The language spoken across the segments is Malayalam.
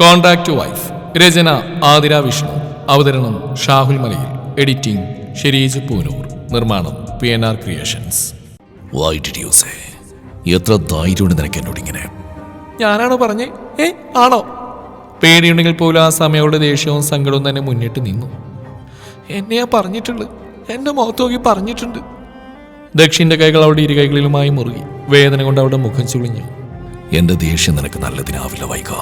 കോൺടാക്ട് വൈഫ് രചന ആതിര വിഷ്ണു. അവതരണം ഷാഹുൽ മലയിൽ. എഡിറ്റിംഗ് ഷെരീജ് പൂനൂർ. നിർമ്മാണം പി എൻ ആർ ക്രിയേഷൻസ് എത്ര ധൈര്യമുണ്ട് നിനക്ക് എന്നോട് ഇങ്ങനെ? ഞാനാണോ പറഞ്ഞേ? ഏ ആണോ? പേടിയുണ്ടെങ്കിൽ പോലും ആ സമയം അവളുടെ ദേഷ്യവും സങ്കടവും തന്നെ മുന്നിട്ട് നിന്നു. എന്നെയാ പറഞ്ഞിട്ടുള്ളു? എന്റെ മുഖത്ത് നോക്കി പറഞ്ഞിട്ടുണ്ട്. ദക്ഷിന്റെ കൈകൾ അവളുടെ ഇരു കൈകളിലുമായി മുറുകി. വേദന കൊണ്ട് അവളുടെ മുഖം ചുളിഞ്ഞു. എന്റെ ദേഷ്യം നിനക്ക് നല്ലതിനാവില്ല വൈക.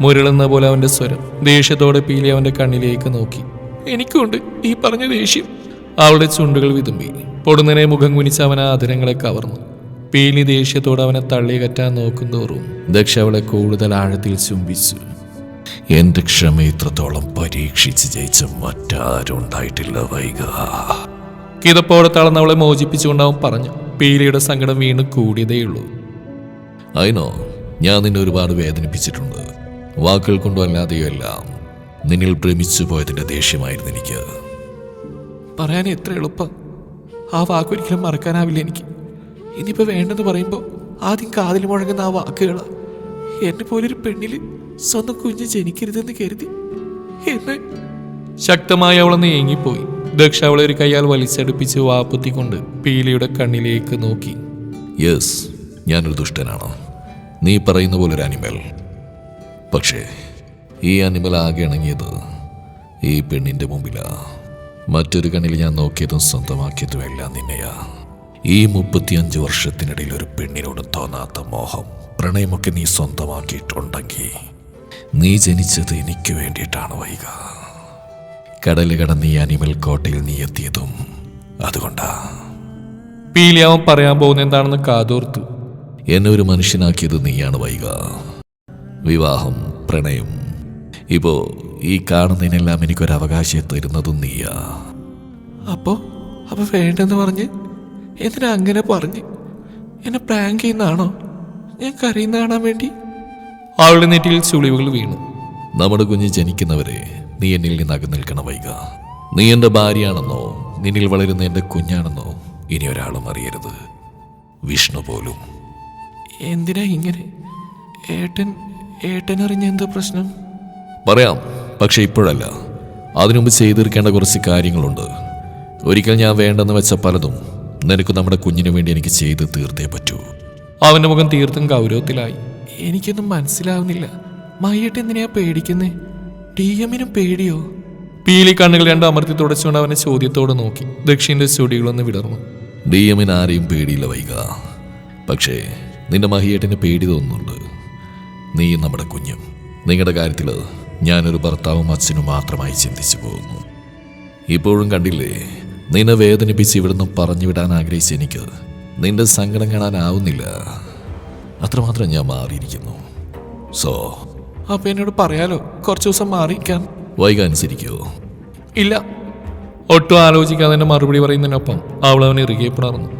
മുരളുന്ന പോലെ അവന്റെ സ്വരം ദേഷ്യത്തോടെ പീലി അവന്റെ കണ്ണിലേക്ക് നോക്കി. എനിക്കുണ്ട് ഈ പറഞ്ഞ ദേഷ്യം. അവളുടെ ചുണ്ടുകൾ വിതുമ്പി. പൊടുന്നനെ മുഖം കുനിച്ച് അവൻ ആ അതിരങ്ങളെ കവർന്നു. പീലി ദേഷ്യത്തോടെ അവനെ തള്ളി കറ്റാൻ നോക്കുന്തോറും ദക്ഷ അവളെ കൂടുതൽ ആഴത്തിൽ ചുംബിച്ചു. എന്റെ ക്ഷമ ഇത്രത്തോളം പരീക്ഷിച്ച് ജയിച്ച മറ്റാരും ഉണ്ടായിട്ടില്ല വൈക കിതപ്പോടെ തളർന്ന് അവളെ മോചിപ്പിച്ചുകൊണ്ട് അവൻ പറഞ്ഞു. പീലിയുടെ സങ്കടം വീണ്ടും കൂടിയതേയുള്ളൂ. അതിനോ ഞാൻ നിന്നെ ഒരുപാട് വേദനിപ്പിച്ചിട്ടുണ്ട്. വാക്കുകൾ കൊണ്ടും അല്ലാതെയോ എല്ലാം നിന്നിൽ പ്രേമിച്ചു പോയതിന്റെ ദേഷ്യമായിരുന്നു എനിക്ക്. പറയാൻ എത്ര എളുപ്പം. ആ വാക്കൊരിക്കലും മറക്കാനാവില്ല എനിക്ക്. ഇനിയിപ്പോ വേണ്ടെന്ന് പറയുമ്പോൾ ആദ്യം കാതിൽ മുഴങ്ങുന്ന ആ വാക്കുകൾ എന്നെ പോലൊരു പെണ്ണിൽ സ്വന്തം കുഞ്ഞ് ജനിക്കരുതെന്ന് കരുതി എന്നെ ശക്തമായി അവളൊന്ന് ഏങ്ങിപ്പോയി ദക്ഷ അവളെ ഒരു കൈയാൽ വലിച്ചടുപ്പിച്ച് വാപ്പത്തിക്കൊണ്ട് പീലിയുടെ കണ്ണിലേക്ക് നോക്കി. യെസ് ഞാനൊരു ദുഷ്ടനാണ്. നീ പറയുന്ന പോലെ ഒരു അനിമൽ. പക്ഷേ ഈ അനിമൽ ആകെ ഇണങ്ങിയത് ഈ പെണ്ണിന്റെ മുമ്പിലാ. മറ്റൊരു കണ്ണിൽ ഞാൻ നോക്കിയതും സ്വന്തമാക്കിയതും എല്ലാം നിന്നെയാ. ഈ മുപ്പത്തിയഞ്ച് വർഷത്തിനിടയിൽ ഒരു പെണ്ണിനോട് തോന്നാത്ത മോഹം പ്രണയമൊക്കെ നീ സ്വന്തമാക്കിയിട്ടുണ്ടെങ്കിൽ നീ ജനിച്ചത് എനിക്ക് വേണ്ടിയിട്ടാണ് വൈക. കടൽ കടന്ന് ഈ അനിമൽ കോട്ടയിൽ നീ എത്തിയതും അതുകൊണ്ടാ. പീലി അവൻ പറയാൻ പോകുന്ന എന്താണെന്ന് കാതോർത്തു. എന്നെ ഒരു മനുഷ്യനാക്കിയത് നീയാണ് വൈക. വിവാഹം പ്രണയം. ഇപ്പോ ഈ കാണുന്നതിനെല്ലാം എനിക്കൊരു അവകാശം തരുന്നതും നീയാ. അപ്പോ? അപ്പൊ വേണ്ടെന്ന് പറഞ്ഞ്? എന്തിനാ അങ്ങനെ പറഞ്ഞ്? എന്നെ പ്രാങ്ക് ചെയ്യുന്നതാണോ? ഞാൻ കരയുന്ന കാണാൻ വേണ്ടി? അവളുടെ നെറ്റിയിൽ ചുളിവുകൾ വീണു. നമ്മുടെ കുഞ്ഞ് ജനിക്കുന്നവരെ നീ എന്നിൽ നിന്ന് അകന്നിൽക്കണം വൈക. നീ എന്റെ ഭാര്യയാണെന്നോ നിന്നിൽ വളരുന്ന എന്റെ കുഞ്ഞാണെന്നോ ഇനി ഒരാളും അറിയരുത്. വിഷ്ണു പോലും. എന്തിനാ ഇങ്ങനെ? ഏട്ടൻ ഏട്ടൻ അറിഞ്ഞ എന്താ പ്രശ്നം? പറയാം. പക്ഷെ ഇപ്പോഴല്ല. അതിനുമുമ്പ് ചെയ്തീർക്കേണ്ട കുറച്ച് കാര്യങ്ങളുണ്ട്. ഒരിക്കൽ ഞാൻ വേണ്ടെന്ന് വെച്ച പലതും നിനക്ക് നമ്മുടെ കുഞ്ഞിനു വേണ്ടി എനിക്ക് ചെയ്ത് തീർത്തേ പറ്റൂ. അവന്റെ മുഖം തീർത്തും ഗൗരവത്തിലായി. എനിക്കൊന്നും മനസ്സിലാവുന്നില്ല. മയ്യട്ട് എന്തിനാ പേടിക്കുന്നേ? ടി എമ്മിനും പേടിയോ? പീലി കണ്ണുകൾ രണ്ട് അമർത്തി തുടച്ചുകൊണ്ട് അവനെ ചോദ്യത്തോടെ നോക്കി. ദക്ഷിന്റെ ചുടികളൊന്ന് വിടർന്നു. ഡി എമ്മിന് ആരെയും പേടിയില്ല വൈക. പക്ഷേ നിന്റെ മഹിയേട്ടിന് പേടി തോന്നുന്നുണ്ട്. നീ നമ്മുടെ കുഞ്ഞും. നിങ്ങളുടെ കാര്യത്തിൽ ഞാനൊരു ഭർത്താവും അച്ഛനും മാത്രമായി ചിന്തിച്ചു പോകുന്നു. ഇപ്പോഴും കണ്ടില്ലേ നിന്നെ വേദനിപ്പിച്ച് ഇവിടുന്ന് പറഞ്ഞു വിടാൻ ആഗ്രഹിച്ച എനിക്ക് നിന്റെ സങ്കടം കാണാനാവുന്നില്ല. അത്രമാത്രം ഞാൻ മാറിയിരിക്കുന്നു. സോ അപ്പൊ എന്നോട് പറയാലോ കുറച്ച് ദിവസം മാറിയിരിക്കാൻ? വൈകാൻ അനുസരിക്കോ. ഇല്ല. ഒട്ടും ആലോചിക്കാതെ തന്നെ മറുപടി പറയുന്നതിനൊപ്പം അവൾ അവനെ ഇറുകെ പുണർന്നു.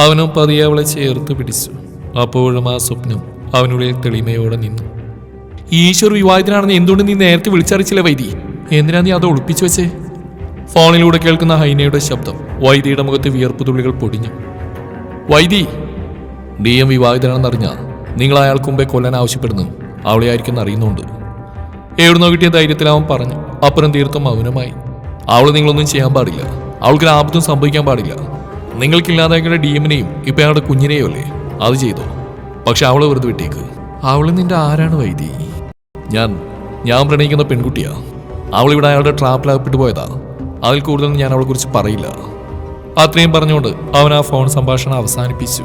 അവനും പതിയെ അവളെ ചേർത്ത് പിടിച്ചു. അപ്പോഴും ആ സ്വപ്നം അവനുള്ളിൽ തെളിമയോടെ നിന്നു. ഈശ്വർ വിവാഹത്തിനാണെന്ന് എന്തുകൊണ്ട് നീ നേരത്തെ വിളിച്ചറിയിച്ചില്ല വൈദി എന്തിനാ നീ അത് ഒളിപ്പിച്ചു വെച്ചേ? ഫോണിലൂടെ കേൾക്കുന്ന ഹൈനയുടെ ശബ്ദം വൈദിയുടെ മുഖത്ത് വിയർപ്പ് തുള്ളികൾ പൊടിഞ്ഞു. വൈദി ഡി എം വിവാഹിതനാണെന്നറിഞ്ഞ നിങ്ങൾ അയാൾക്ക് മുമ്പേ കൊല്ലാൻ ആവശ്യപ്പെടുന്നു. അവളെ ആയിരിക്കും അറിയുന്നുണ്ട്. എവിടുന്നോ കിട്ടിയ ധൈര്യത്തിൽ അവൻ പറഞ്ഞു. അപ്പുറം തീർത്തും മൗനമായി. അവൾ നിങ്ങളൊന്നും ചെയ്യാൻ പാടില്ല. അവൾക്ക് ആപത്തും സംഭവിക്കാൻ പാടില്ല. നിങ്ങൾക്കില്ലാതെ ഡി എമ്മിനെയും ഇപ്പൊ അയാളുടെ കുഞ്ഞിനെയും അല്ലേ അത് ചെയ്തോ? പക്ഷെ അവളെ വെറുതെ വിട്ടേക്ക്. അവൾ നിന്റെ ആരാണ് വൈദി? ഞാൻ ഞാൻ പ്രണയിക്കുന്ന പെൺകുട്ടിയാ. അവളിവിടെ അയാളുടെ ട്രാപ്പിലാകപ്പെട്ടു പോയതാ. അതിൽ കൂടുതൽ ഞാൻ അവളെ കുറിച്ച് പറയില്ല. അത്രയും പറഞ്ഞുകൊണ്ട് അവൻ ആ ഫോൺ സംഭാഷണം അവസാനിപ്പിച്ചു.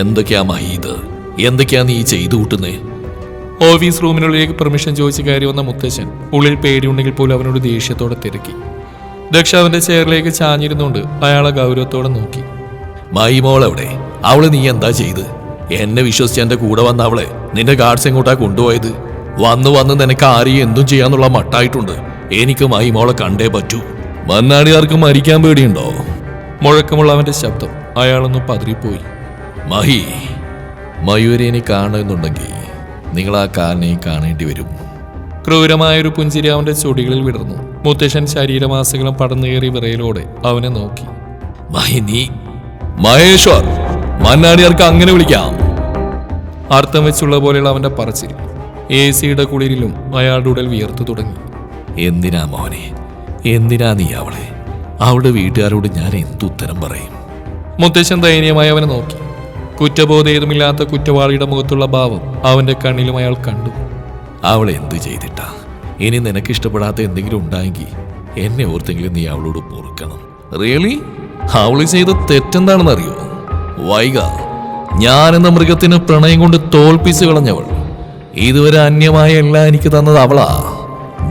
എന്തൊക്കെയാ മഹീദ് എന്തൊക്കെയാ നീ ചെയ്തു കൂട്ടുന്നേ? ഓഫീസ് റൂമിനുള്ളിലേക്ക് പെർമിഷൻ ചോദിച്ച് കയറി വന്ന മുത്തശ്ശൻ ഉള്ളിൽ പേടിയുണ്ടെങ്കിൽ പോലും അവനോട് ദേഷ്യത്തോടെ തിരക്കി. ദക്ഷ അവന്റെ ചെയറിലേക്ക് ചാഞ്ഞിരുന്നുകൊണ്ട് അയാളെ ഗൗരവത്തോടെ നോക്കി. മൈമോൾ അവിടെ അവൾ നീ എന്താ ചെയ്ത്? എന്നെ വിശ്വസിച്ച് എന്റെ കൂടെ വന്ന അവളെ നിന്റെ ഗാർഡ്സ് എങ്ങോട്ടാ കൊണ്ടുപോയത്? വന്നു വന്ന് നിനക്ക് ആരെയും എന്തും ചെയ്യാന്നുള്ള മട്ടായിട്ടുണ്ട്. എനിക്ക് മൈമോളെ കണ്ടേ പറ്റൂ. മന്നാടിയാർക്ക് മരിക്കാൻ പേടിയുണ്ടോ? മുഴക്കമുള്ള അവന്റെ ശബ്ദം അയാളൊന്ന് പതിരിപ്പോയി. മഹി മയൂരേനെ കാണുന്നുണ്ടെങ്കിൽ നിങ്ങൾ ആ കാലിനെ കാണേണ്ടി വരും. ക്രൂരമായൊരു പുഞ്ചിരി അവന്റെ ചൊടികളിൽ വിടർന്നു. മുത്തശ്ശൻ ശരീരമാസകലം പടന്നേറി വിറയലോടെ അവനെ നോക്കി. മഹി നീ മഹേശ്വർ! മന്നാടിയാർക്ക് അങ്ങനെ വിളിക്കാം. അർത്ഥം വെച്ചുള്ള പോലെയുള്ള അവന്റെ പറച്ചിൽ എ സിയുടെ കുളിരിലും അയാളുടെ ഉടൽ വിയർത്തു തുടങ്ങി. എന്തിനാ മോനെ? എന്തിനാ നീ അവളെ? അവളുടെ വീട്ടുകാരോട് ഞാൻ എന്തുത്തരം പറയും? മുത്തശ്ശൻ ദയനീയമായി അവനെ നോക്കി. കുറ്റബോധം ഏതുമില്ലാത്ത കുറ്റവാളിയുടെ മുഖത്തുള്ള ഭാവം അവന്റെ കണ്ണിലും അയാൾ കണ്ടു. അവൾ എന്ത് ചെയ്തിട്ടാ? ഇനി നിനക്ക് ഇഷ്ടപ്പെടാത്ത എന്തെങ്കിലും ഉണ്ടായെങ്കിൽ എന്നെ ഓർത്തെങ്കിലും നീ അവളോട് പൊറുക്കണം. റിയലി അവൾ ചെയ്ത തെറ്റെന്താണെന്ന് അറിയോ വൈക. എന്ന മൃഗത്തിന് പ്രണയം കൊണ്ട് തോൽപ്പിച്ച് കളഞ്ഞവൾ. ഇതുവരെ അന്യമായ എല്ലാം എനിക്ക് തന്നത് അവളാ.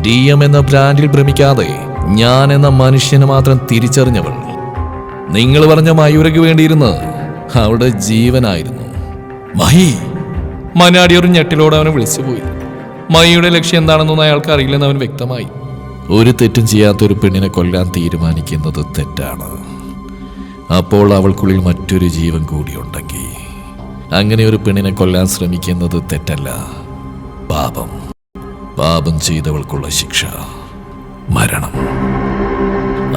ഡി എം എന്ന ബ്രാൻഡിൽ ഭ്രമിക്കാതെ ഞാൻ എന്ന മനുഷ്യനെ മാത്രം തിരിച്ചറിഞ്ഞവൾ. നിങ്ങൾ പറഞ്ഞ മയൂരയ്ക്ക് വേണ്ടിയിരുന്നത് അവളുടെ ജീവനായിരുന്നു. മഹി. മനാടി ഒരു ഞെട്ടിലോട് അവനെ വിളിച്ചുപോയി മൈയുടെ ലക്ഷ്യം എന്താണെന്നൊന്നും അയാൾക്ക് അറിയില്ലെന്ന് അവൻ വ്യക്തമായി. ഒരു തെറ്റും ചെയ്യാത്ത ഒരു പെണ്ണിനെ കൊല്ലാൻ തീരുമാനിക്കുന്നത് തെറ്റാണ്. അപ്പോൾ അവൾക്കുള്ളിൽ മറ്റൊരു ജീവൻ കൂടിയുണ്ടെങ്കിൽ അങ്ങനെ ഒരു പെണ്ണിനെ കൊല്ലാൻ ശ്രമിക്കുന്നത് തെറ്റല്ല. പാപം. പാപം ചെയ്തവൾക്കുള്ള ശിക്ഷ. മരണം.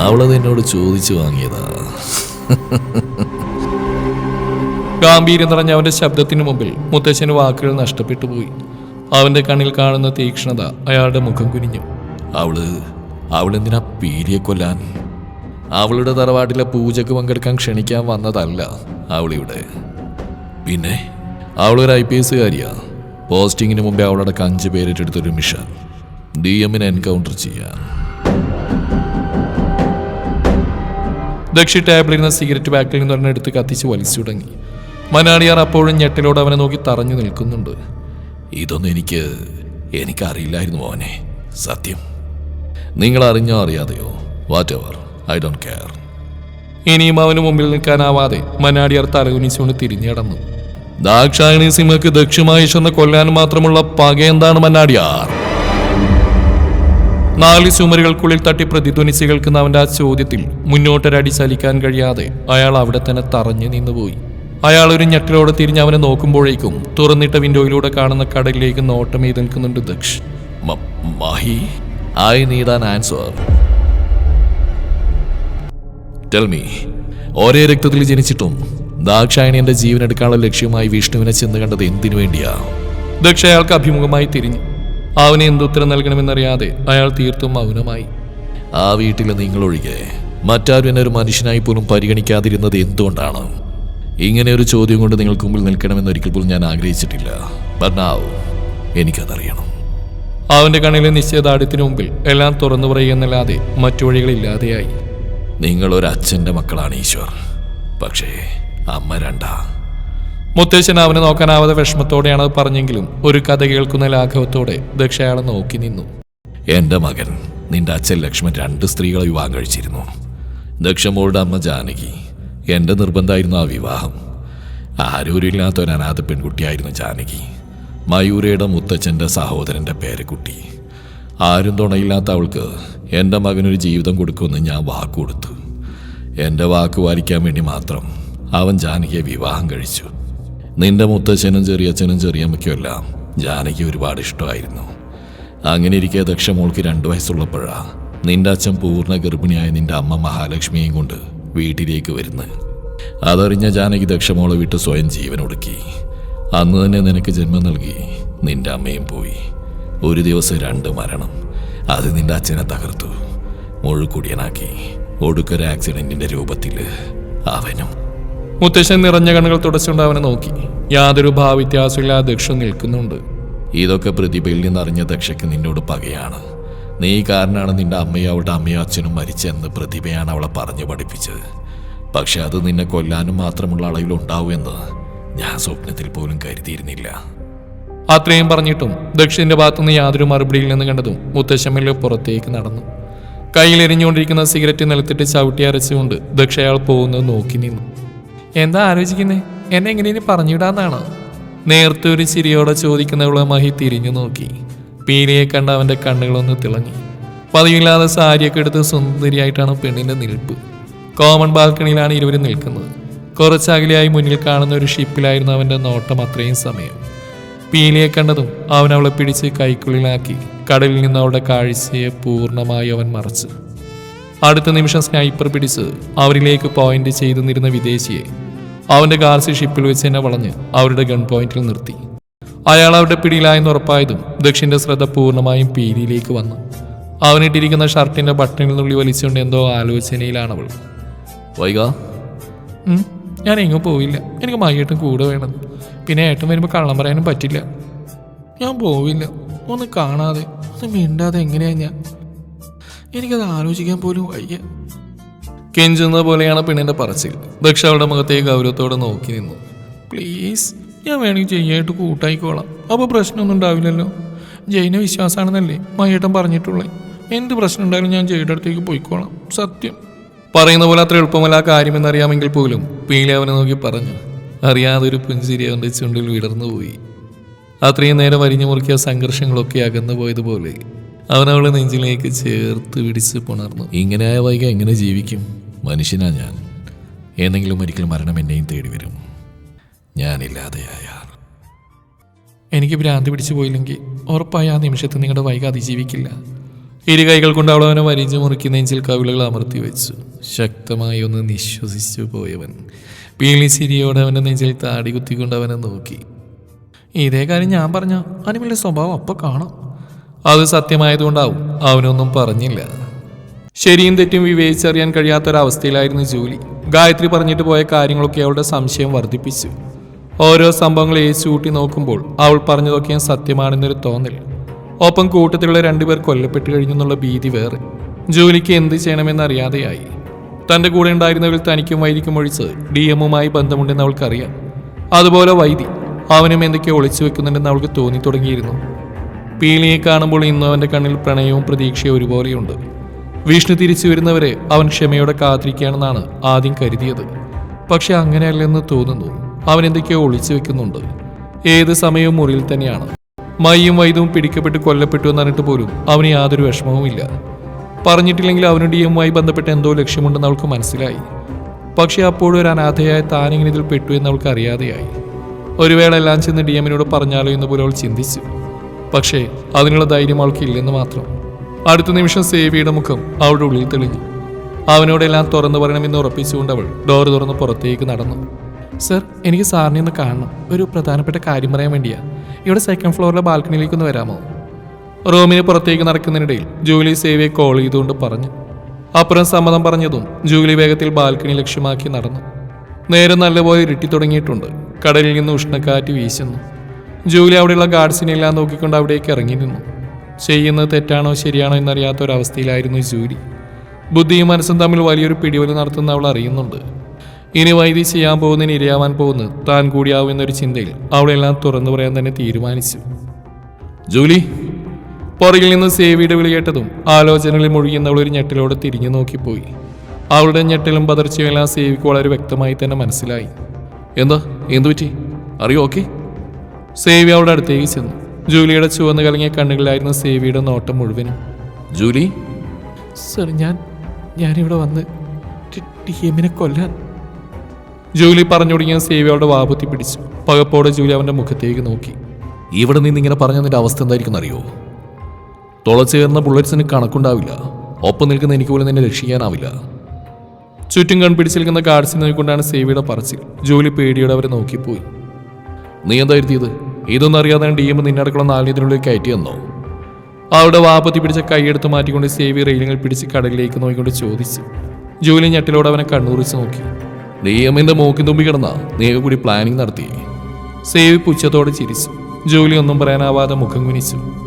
അവളത് എന്നോട് ചോദിച്ചു വാങ്ങിയതാ. ഗാംഭീര്യം നിറഞ്ഞ അവന്റെ ശബ്ദത്തിന് മുമ്പിൽ മുത്തശ്ശന് വാക്കുകൾ നഷ്ടപ്പെട്ടു പോയി. അവന്റെ കണ്ണിൽ കാണുന്ന തീക്ഷ്ണത അയാളുടെ മുഖം കുനിഞ്ഞു. അവൾ അവളെന്തിനാ പീരിയെ കൊല്ലാൻ? അവളുടെ തറവാട്ടിലെ പൂജക്ക് പങ്കെടുക്കാൻ ക്ഷണിക്കാൻ വന്നതല്ല അവളിവിടെ. പിന്നെ അവളൊരു ഐ പി എസ്സുകാരിയാ. പോസ്റ്റിങ്ങിന് മുമ്പേ അവളടക്കം അഞ്ച് പേരിട്ടെടുത്തൊരു മിഷൻ. ഡി എമ്മിനെ എൻകൗണ്ടർ ചെയ്യാൻ ദക്ഷി ടേബിളിരുന്ന സിഗരറ്റ് ബാക്കിൽ നിന്ന് ഒരെണ്ണം എടുത്ത് കത്തിച്ച് വലിച്ചു തുടങ്ങി. മലയാളിയാർ അപ്പോഴും ഞെട്ടിലോട് അവനെ നോക്കി തറഞ്ഞു നിൽക്കുന്നുണ്ട്. ഇതൊന്നും എനിക്ക് എനിക്കറിയില്ലായിരുന്നു അവനെ സത്യം. നിങ്ങൾ അറിഞ്ഞോ അറിയാതെയോ? Whatever I don't care ഇനിയും അവന് മുമ്പിൽ നിൽക്കാനാവാതെ മനാടിയാർ തലകുനിച്ചുകൊണ്ട് തിരിഞ്ഞടന്നു ദാക്ഷായണി സിംഹക്ക് ദക്ഷുമായിഷെന്ന് കൊല്ലാൻ മാത്രമുള്ള പക എന്താണ് മന്നാടിയാർ നാല് ചുമരുകൾക്കുള്ളിൽ തട്ടി പ്രതിധ്വനിച്ച് കേൾക്കുന്ന അവന്റെ ആ ചോദ്യത്തിൽ മുന്നോട്ടൊരടി ചലിക്കാൻ കഴിയാതെ അയാൾ അവിടെ തന്നെ തറഞ്ഞു നിന്നുപോയി. അയാൾ ഒരു ഞെട്ടിലോടെ തിരിഞ്ഞ് അവനെ നോക്കുമ്പോഴേക്കും തുറന്നിട്ട വിൻഡോയിലൂടെ കാണുന്ന കടലിലേക്ക് നോട്ടം എയ്ത് നിൽക്കുന്നുണ്ട് Daksh Mahi I need an answer tell me ഒരേ രക്തത്തിൽ ജനിച്ചിട്ടും ദാക്ഷായണി എന്റെ ജീവൻ എടുക്കാനുള്ള ലക്ഷ്യമായി വിഷ്ണുവിനെ ചെന്ന് കണ്ടത് എന്തിനു വേണ്ടിയാ? ദക്ഷ അയാൾക്ക് അഭിമുഖമായി തിരിഞ്ഞു അവന് എന്തുത്തരം നൽകണമെന്നറിയാതെ അയാൾ തീർത്തും മൗനമായി. ആ വീട്ടിൽ നിങ്ങളൊഴികെ മറ്റാരും എന്നെ ഒരു മനുഷ്യനായി പോലും പരിഗണിക്കാതിരുന്നത് എന്തുകൊണ്ടാണ്? ഇങ്ങനെ ഒരു ചോദ്യം കൊണ്ട് നിങ്ങൾക്ക് മുമ്പിൽ നിൽക്കണമെന്ന് ഒരിക്കൽ പോലും ഞാൻ ആഗ്രഹിച്ചിട്ടില്ല. ബർണാവ് എനിക്കതറിയണം. അവന്റെ കണ്ണിലെ നിശ്ചയദാർഢ്യത്തിന് മുമ്പിൽ എല്ലാം തുറന്നു പറയുകയെന്നല്ലാതെ മറ്റു വഴികളില്ലാതെയായി. നിങ്ങൾ ഒരു അച്ഛന്റെ മക്കളാണ് ഈശ്വർ. പക്ഷേ അമ്മ രണ്ടാ. മുത്തശ്ശൻ അവനെ നോക്കാനാവാതെ വിഷമത്തോടെയാണ് അത് പറഞ്ഞെങ്കിലും ഒരു കഥ കേൾക്കുന്ന ലാഘവത്തോടെ ദക്ഷ അയാളെ നോക്കി നിന്നു. എന്റെ മകൻ നിന്റെ അച്ഛൻ ലക്ഷ്മൺ രണ്ട് സ്ത്രീകളെ വിവാഹം കഴിച്ചിരുന്നു. ദക്ഷമോളുടെ അമ്മ ജാനകി. എന്റെ നിർബന്ധമായിരുന്നു ആ വിവാഹം. ആരൂരില്ലാത്ത ഒരു അനാഥ പെൺകുട്ടിയായിരുന്നു ജാനകി. മയൂരയുടെ മുത്തച്ഛന്റെ സഹോദരന്റെ പേരക്കുട്ടി. ആരും തുണയില്ലാത്ത അവൾക്ക് എന്റെ മകനൊരു ജീവിതം കൊടുക്കുമെന്ന് ഞാൻ വാക്ക് കൊടുത്തു. എന്റെ വാക്ക് പാലിക്കാൻ വേണ്ടി മാത്രം അവൻ ജാനകിയെ വിവാഹം കഴിച്ചു. നിന്റെ മുത്തച്ഛനും ചെറിയച്ഛനും ചെറിയമ്മയ്ക്കുമെല്ലാം ജാനകി ഒരുപാട് ഇഷ്ടമായിരുന്നു. അങ്ങനെ ഇരിക്കെ ദക്ഷ മോൾക്ക് രണ്ടു വയസ്സുള്ളപ്പോഴാ നിന്റെ അച്ഛൻ പൂർണ ഗർഭിണിയായ നിന്റെ അമ്മ മഹാലക്ഷ്മിയെയും കൊണ്ട് വീട്ടിലേക്ക് വരുന്നത് അതറിഞ്ഞ ജാനകി ദക്ഷമോളെ വിട്ട് സ്വയം ജീവൻ ഒടുക്കി അന്ന് തന്നെ നിനക്ക് ജന്മം നൽകി നിന്റെ അമ്മയും പോയി. ഒരു ദിവസം രണ്ട് മരണം. അത് നിന്റെ അച്ഛനെ തകർത്തു. മുഴുക്കുടിയനാക്കി ഒടുക്കൊരു ആക്സിഡന്റിന്റെ രൂപത്തിൽ അവനും. മുത്തശ്ശൻ നിറഞ്ഞ കണ്ണുകൾ തുടച്ചുകൊണ്ട് അവനെ നോക്കി. യാതൊരു ഭാവിത്യാസമില്ലാതെ ദക്ഷ നിൽക്കുന്നുണ്ട്. ഇതൊക്കെ പ്രതിഭയിൽ നിന്നറിഞ്ഞ ദക്ഷയ്ക്ക് നിന്നോട് പകയാണ്. നീ കാരണമാണ് നിന്റെ അമ്മയും അവളുടെ അമ്മയും അച്ഛനും മരിച്ചെന്ന് പ്രതിഭയാണ് അവളെ പറഞ്ഞു പഠിപ്പിച്ചത്. പക്ഷെ അത് നിന്നെ കൊല്ലാനും മാത്രമുള്ള അളവിൽ എന്ന് ഞാൻ സ്വപ്നത്തിൽ പോലും കരുതിയിരുന്നില്ല. അത്രയും പറഞ്ഞിട്ടും ദക്ഷിന്റെ ഭാഗത്തുനിന്ന് യാതൊരു മറുപടിയിൽ നിന്ന് കണ്ടതും മുത്തശ്ശമ്മയിൽ പുറത്തേക്ക് നടന്നു. കയ്യിൽ എരിഞ്ഞുകൊണ്ടിരിക്കുന്ന സിഗരറ്റ് നിലത്തിട്ട് ചവിട്ടി അരച്ചുകൊണ്ട് ദക്ഷ അയാൾ പോകുന്നത് നോക്കി നിന്നു. എന്താ ആലോചിക്കുന്നേ? എന്നെ എങ്ങനെ പറഞ്ഞിടാന്നാണോ നേരത്തെ ഒരു ചിരിയോടെ ചോദിക്കുന്നവളെ മഹി തിരിഞ്ഞു നോക്കി. പീലിയെ കണ്ട അവന്റെ കണ്ണുകളൊന്ന് തിളങ്ങി. പതിവില്ലാതെ സാരിയൊക്കെ എടുത്ത് സുന്ദരിയായിട്ടാണ് പെണ്ണിന്റെ നിൽപ്പ്. കോമൺ ബാൽക്കണിയിലാണ് ഇരുവരും നിൽക്കുന്നത്. കുറച്ചകലെയായി മുന്നിൽ കാണുന്ന ഒരു ഷിപ്പിലായിരുന്നു അവന്റെ നോട്ടം അത്രയും സമയം. പീലിയെ കണ്ടതും അവൻ അവളെ പിടിച്ച് കൈക്കുള്ളിലാക്കി. കടലിൽ നിന്ന് അവളുടെ കാഴ്ചയെ പൂർണമായി അവൻ മറച്ചു. അടുത്ത നിമിഷം സ്നൈപ്പർ പിടിച്ച് അവരിലേക്ക് പോയിന്റ് ചെയ്തു നിന്നിരുന്ന വിദേശിയെ അവന്റെ കാർസി ഷിപ്പിൽ വെച്ച് തന്നെ വളഞ്ഞ് അവരുടെ ഗൺ പോയിന്റിൽ നിർത്തി. അയാൾ അവരുടെ പിടിയിലായെന്ന് ഉറപ്പായതും ദക്ഷിന്റെ ശ്രദ്ധ പൂർണമായും പീലിയിലേക്ക് വന്നു. അവനിട്ടിരിക്കുന്ന ഷർട്ടിന്റെ ബട്ടണിൽ നുള്ളി വലിച്ചുകൊണ്ട് എന്തോ ആലോചനയിലാണ് അവൾ വൈക ഞാൻ എങ്ങും പോയില്ല എനിക്ക് മയ്യേട്ടും കൂടെ വേണം. പിന്നെ ഏട്ടൻ വരുമ്പോൾ കള്ളം പറയാനും പറ്റില്ല. ഞാൻ പോവില്ല. ഒന്ന് കാണാതെ ഒന്ന് മിണ്ടാതെ എങ്ങനെയാ ഞാൻ? എനിക്കത് ആലോചിക്കാൻ പോലും വയ്യ. കെഞ്ചുന്ന പോലെയാണ് പെണ്ണിന്റെ പറച്ചിൽ. ദക്ഷ അവളുടെ മുഖത്തെ ഗൗരവത്തോടെ നോക്കി നിന്നു. പ്ലീസ് ഞാൻ വേണമെങ്കിൽ ജയ്യായിട്ട് കൂട്ടായിക്കോളാം. അപ്പോൾ പ്രശ്നമൊന്നും ഉണ്ടാവില്ലല്ലോ. ജയിനെ വിശ്വാസമാണെന്നല്ലേ മയ്യേട്ടൻ പറഞ്ഞിട്ടുള്ളേ. എന്ത് പ്രശ്നം ഉണ്ടായാലും ഞാൻ ജയുടെ അടുത്തേക്ക് പോയിക്കോളാം. സത്യം. പറയുന്ന പോലെ അത്ര എളുപ്പമല്ല ആ കാര്യമെന്നറിയാമെങ്കിൽ പോലും. പീലി അവനെ നോക്കി പറഞ്ഞു. അറിയാതെ ഒരു പുഞ്ചിരി അവന്റെ ചുണ്ടിൽ വിടർന്നുപോയി അത്രയും നേരം വരിഞ്ഞു മുറുക്കിയ സംഘർഷങ്ങളൊക്കെ അകന്നു പോയതുപോലെ അവൻ അവളെ നെഞ്ചിലേക്ക് ചേർത്ത് പിടിച്ച് പുണർന്നു. ഇങ്ങനെയായ വൈക എങ്ങനെ ജീവിക്കും? മനുഷ്യനാ ഞാൻ. എന്നെങ്കിലും ഒരിക്കൽ മരണം എന്നെയും തേടി വരും. ഞാനില്ലാതെയായ എനിക്ക് ഭ്രാന്തി പിടിച്ചു പോയില്ലെങ്കിൽ ഉറപ്പായ ആ നിമിഷത്തിൽ നിങ്ങളുടെ വൈക അതിജീവിക്കില്ല. ഇരു കൈകൾ കൊണ്ട് അവൾ അവനെ വരിഞ്ഞു മുറുക്കി നെഞ്ചിൽ കവിളുകൾ അമർത്തി വെച്ചു. ശക്തമായി ഒന്ന് നിശ്വസിച്ചു പോയവൻ പീളി ചിരിയോടെ അവന്റെ നെഞ്ചിൽ താടി കുത്തിക്കൊണ്ട് അവനെ നോക്കി. ഇതേ കാര്യം ഞാൻ പറഞ്ഞ അനിമലിന്റെ സ്വഭാവം അപ്പൊ കാണാം. അത് സത്യമായതുകൊണ്ടാവും അവനൊന്നും പറഞ്ഞില്ല. ശരിയും തെറ്റും വിവേചിച്ചറിയാൻ കഴിയാത്തൊരവസ്ഥയിലായിരുന്നു ജോലി. ഗായത്രി പറഞ്ഞിട്ട് പോയ കാര്യങ്ങളൊക്കെ അവളുടെ സംശയം വർദ്ധിപ്പിച്ചു. ഓരോ സംഭവങ്ങൾ ഏച്ചുകൂട്ടി നോക്കുമ്പോൾ അവൾ പറഞ്ഞതൊക്കെയും സത്യമാണെന്നൊരു തോന്നൽ. ഒപ്പം കൂട്ടത്തിലുള്ള രണ്ടുപേർ കൊല്ലപ്പെട്ട് കഴിഞ്ഞെന്നുള്ള ഭീതി വേറെ. ജോലിക്ക് എന്ത് ചെയ്യണമെന്നറിയാതെയായി. തന്റെ കൂടെ ഉണ്ടായിരുന്നവരിൽ തനിക്കും വൈദിക്കും ഒഴിച്ച് ഡി എമ്മുമായി ബന്ധമുണ്ടെന്ന് അവൾക്കറിയാം. അതുപോലെ വൈദി അവനും എന്തൊക്കെയോ ഒളിച്ചു വെക്കുന്നുണ്ടെന്ന് അവൾക്ക് തോന്നി തുടങ്ങിയിരുന്നു. പീലിയെ കാണുമ്പോൾ ഇന്നും അവന്റെ കണ്ണിൽ പ്രണയവും പ്രതീക്ഷയും ഒരുപോലെയുണ്ട്. വിഷ്ണു തിരിച്ചു വരുന്നവരെ അവൻ ക്ഷമയോടെ കാത്തിരിക്കുകയാണെന്നാണ് ആദ്യം കരുതിയത്. പക്ഷെ അങ്ങനെയല്ലെന്ന് തോന്നുന്നു. അവൻ എന്തൊക്കെയോ ഒളിച്ചു വെക്കുന്നുണ്ട്. ഏത് സമയവും മുറിയിൽ തന്നെയാണ്. മയ്യും വൈദവും പിടിക്കപ്പെട്ട് കൊല്ലപ്പെട്ടു എന്നറിഞ്ഞിട്ട് പോലും അവന് യാതൊരു വിഷമവുമില്ല. പറഞ്ഞിട്ടില്ലെങ്കിൽ അവനോട് ഇയുമായി ബന്ധപ്പെട്ട് എന്തോ ലക്ഷ്യമുണ്ടെന്ന് അവൾക്ക് മനസ്സിലായി. പക്ഷെ അപ്പോഴും ഒരു അനാഥയായ താനിങ്ങനെ ഇതിൽ പെട്ടു എന്ന് അവൾക്ക് അറിയാതെയായി. ഒരു വേള എല്ലാം ചെന്ന് ഡി എമ്മിനോട് പറഞ്ഞാലോ എന്ന് പോലും അവൾ ചിന്തിച്ചു. പക്ഷേ അതിനുള്ള ധൈര്യം അവൾക്ക് ഇല്ലെന്ന് മാത്രം. അടുത്ത നിമിഷം സേവിയുടെ മുഖം അവളുടെ ഉള്ളിൽ തെളിഞ്ഞു. അവനോടെല്ലാം തുറന്നു പറയണമെന്ന് ഉറപ്പിച്ചുകൊണ്ട് അവൾ ഡോർ തുറന്ന് പുറത്തേക്ക് നടന്നു. സർ എനിക്ക് സാറിനെ ഒന്ന് കാണണം. ഒരു പ്രധാനപ്പെട്ട കാര്യം പറയാൻ വേണ്ടിയാണ് ഇവിടെ സെക്കൻഡ് ഫ്ലോറിലെ ബാൽക്കണിയിലേക്കൊന്ന് വരാമോ? റൂമിന് പുറത്തേക്ക് നടക്കുന്നതിനിടയിൽ ജൂലി സേവിയെ കോൾ ചെയ്തുകൊണ്ട് പറഞ്ഞു. അപ്പുറം സമ്മതം പറഞ്ഞതും ജൂലി വേഗത്തിൽ ബാൽക്കണി ലക്ഷ്യമാക്കി നടന്നു. നേരം നല്ലപോലെ ഇരുട്ടി തുടങ്ങിയിട്ടുണ്ട്. കടലിൽ നിന്ന് ഉഷ്ണക്കാറ്റ് വീശുന്നു. ജൂലി അവിടെയുള്ള ഗാർഡ്സിനെ എല്ലാം നോക്കിക്കൊണ്ട് അവിടേക്ക് ഇറങ്ങി നിന്നു. ചെയ്യുന്നത് തെറ്റാണോ ശരിയാണോ എന്നറിയാത്ത ഒരവസ്ഥയിലായിരുന്നു ജൂലി. ബുദ്ധിയും മനസ്സും തമ്മിൽ വലിയൊരു പിടിവലി നടത്തുന്ന അവൾ അറിയുന്നുണ്ട്. ഇനി വൈദ്യ ചെയ്യാൻ പോകുന്നതിന് ഇരയാവാൻ പോകുന്നത് താൻ കൂടിയാവും എന്നൊരു ചിന്തയിൽ അവളെല്ലാം തുറന്നു പറയാൻ തന്നെ തീരുമാനിച്ചു. ജൂലി പുറകിൽ നിന്ന് സേവിയുടെ വിളി കേട്ടതും ആലോചനകളിൽ മുഴുകിയെന്നവൾ ഒരു ഞെട്ടിലോട് തിരിഞ്ഞു നോക്കിപ്പോയി. അവളുടെ ഞെട്ടലും പതർച്ചയും എല്ലാം സേവിക്ക് വളരെ വ്യക്തമായി തന്നെ മനസ്സിലായി. എന്താ? എന്തു പറ്റി? അറിയോ? ഓക്കെ. സേവി അവളുടെ അടുത്തേക്ക് ചെന്നു. ജൂലിയുടെ ചുവന്ന് കലങ്ങിയ കണ്ണുകളിലായിരുന്നു സേവിയുടെ നോട്ടം മുഴുവനും. ജൂലി? സർ ഞാൻ ഞാനിവിടെ വന്ന് ടി എമ്മിനെ കൊല്ലാൻ. ജൂലി പറഞ്ഞു തുടങ്ങിയ സേവി അവളുടെ വാപുത്തി പിടിച്ചു. പകപ്പോടെ ജൂലി അവന്റെ മുഖത്തേക്ക് നോക്കി. ഇവിടെ നിന്ന് ഇങ്ങനെ പറഞ്ഞതിന്റെ അവസ്ഥ എന്തായിരിക്കും അറിയോ? തുളച്ചേർന്ന ബുള്ളറ്റ്സിന് കണക്കുണ്ടാവില്ല. ഒപ്പം നിൽക്കുന്ന എനിക്ക് പോലും നിന്നെ രക്ഷിക്കാനാവില്ല. ചുറ്റും കൺപിടിച്ച് നിൽക്കുന്ന ഗാർഡ്സിനെ നോക്കിക്കൊണ്ടാണ് സേവിയുടെ പറച്ചിൽ. ജോലി പേടിയോടെ അവരെ നോക്കിപ്പോയി. നീ എന്താ എഴുതിയത്? ഇതൊന്നും അറിയാതെ ഡി എം നിന്നെ അടക്കം നാലിനുള്ളിൽ കയറ്റി തന്നോ അവളുടെ വാപ്പത്തി പിടിച്ച കൈയെടുത്ത് മാറ്റിക്കൊണ്ട് സേവി റെയിലിങ്ങൾ പിടിച്ച് കടലിലേക്ക് നോക്കിക്കൊണ്ട് ചോദിച്ചു. ജോലി ഞെട്ടിലോടെ അവനെ കണ്ണൂറിച്ച് നോക്കി. ഡി എമ്മിന്റെ മൂക്കിൻ തുമ്പി കിടന്ന നീക കൂടി പ്ലാനിങ് നടത്തി. സേവി പുച്ഛത്തോടെ ചിരിച്ചു. ജോലി ഒന്നും പറയാനാവാതെ മുഖം കുനിച്ചു.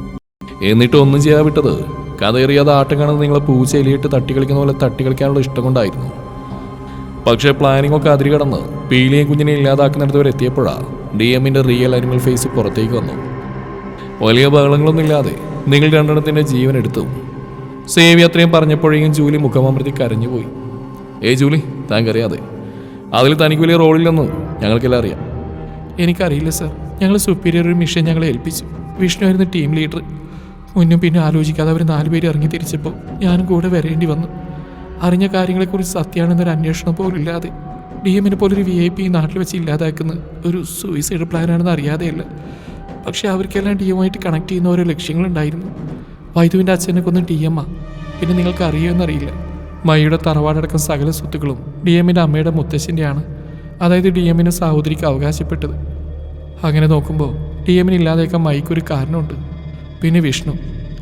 എന്നിട്ട് ഒന്നും ചെയ്യാൻ വിട്ടത്. കഥയറിയാതെ ആട്ടം കാണുന്നത് നിങ്ങളെ പൂച്ചയിലിട്ട് തട്ടി കളിക്കുന്ന പോലെ തട്ടി കളിക്കാനുള്ള ഇഷ്ടം കൊണ്ടായിരുന്നു. പക്ഷേ പ്ലാനിംഗ് ഒക്കെ അതിരി കടന്ന് പീലിയെ കുഞ്ഞിനെ ഇല്ലാതാക്കുന്നിടത്ത് വരെ എത്തിയപ്പോഴാ ഡി എമ്മിന്റെ റിയൽ അനിമൽ ഫേസ് പുറത്തേക്ക് വന്നു. വലിയ ബഹളങ്ങളൊന്നും ഇല്ലാതെ നിങ്ങൾ രണ്ടെണ്ണത്തിന്റെ ജീവൻ എടുത്തു. സേവി അത്രയും പറഞ്ഞപ്പോഴേക്കും ജൂലി മുഖമമൃതി കരഞ്ഞുപോയി ഏ ജൂലി താങ്കറിയാതെ. അതിൽ തനിക്ക് വലിയ റോളില്ലെന്ന് ഞങ്ങൾക്കെല്ലാം അറിയാം. എനിക്കറിയില്ല സർ ഞങ്ങൾ സുപ്പീരിയർ ഒരു മിഷൻ ഞങ്ങളെ ഏൽപ്പിച്ചു. വിഷ്ണു ആയിരുന്നു ടീം ലീഡർ മുന്നും പിന്നെ ആലോചിക്കാതെ അവർ നാലുപേര് ഇറങ്ങി തിരിച്ചപ്പോൾ ഞാനും കൂടെ വരേണ്ടി വന്നു. അറിഞ്ഞ കാര്യങ്ങളെക്കുറിച്ച് സത്യമാണെന്നൊരു അന്വേഷണം പോലും ഇല്ലാതെ ഡി എമ്മിനെ പോലൊരു വി ഐ പി നാട്ടിൽ വെച്ച് ഇല്ലാതാക്കുന്ന ഒരു സൂയിസൈഡ് പ്ലാനാണെന്ന് അറിയാതെയല്ല. പക്ഷെ അവർക്കെല്ലാം ഡി എമ്മായിട്ട് കണക്ട് ചെയ്യുന്ന ഓരോ ലക്ഷ്യങ്ങളുണ്ടായിരുന്നു. വൈദുവിന്റെ അച്ഛനെ കൊന്ന് ഡി ആ? പിന്നെ നിങ്ങൾക്ക് അറിയുമെന്നറിയില്ല. മൈയുടെ തറവാടടക്കം സകല സ്വത്തുക്കളും ഡി എമ്മിന്റെ അമ്മയുടെ മുത്തശ്ശിന്റെയാണ്. അതായത് ഡി എമ്മിന് സഹോദരിക്ക് അവകാശപ്പെട്ടത്. അങ്ങനെ നോക്കുമ്പോൾ ഡി എമ്മിന് ഇല്ലാതേക്കാൻ മൈക്കൊരു കാരണമുണ്ട്. പിന്നെ വിഷ്ണു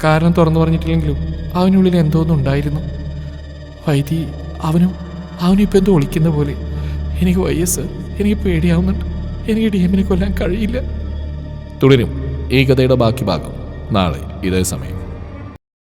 കാരണം തുറന്നു പറഞ്ഞിട്ടില്ലെങ്കിലും അവനുള്ളിൽ എന്തോന്നും ഉണ്ടായിരുന്നു. വൈദി അവനും അവനും ഇപ്പം എന്തോ ഒളിക്കുന്ന പോലെ. എനിക്ക് വയസ്സ് എനിക്ക് പേടിയാവുന്നുണ്ട്. എനിക്ക് ഡി എമ്മിനെ കൊല്ലാൻ കഴിയില്ല. തുടരും ഈ കഥയുടെ ബാക്കി ഭാഗം നാളെ ഇതേ സമയം.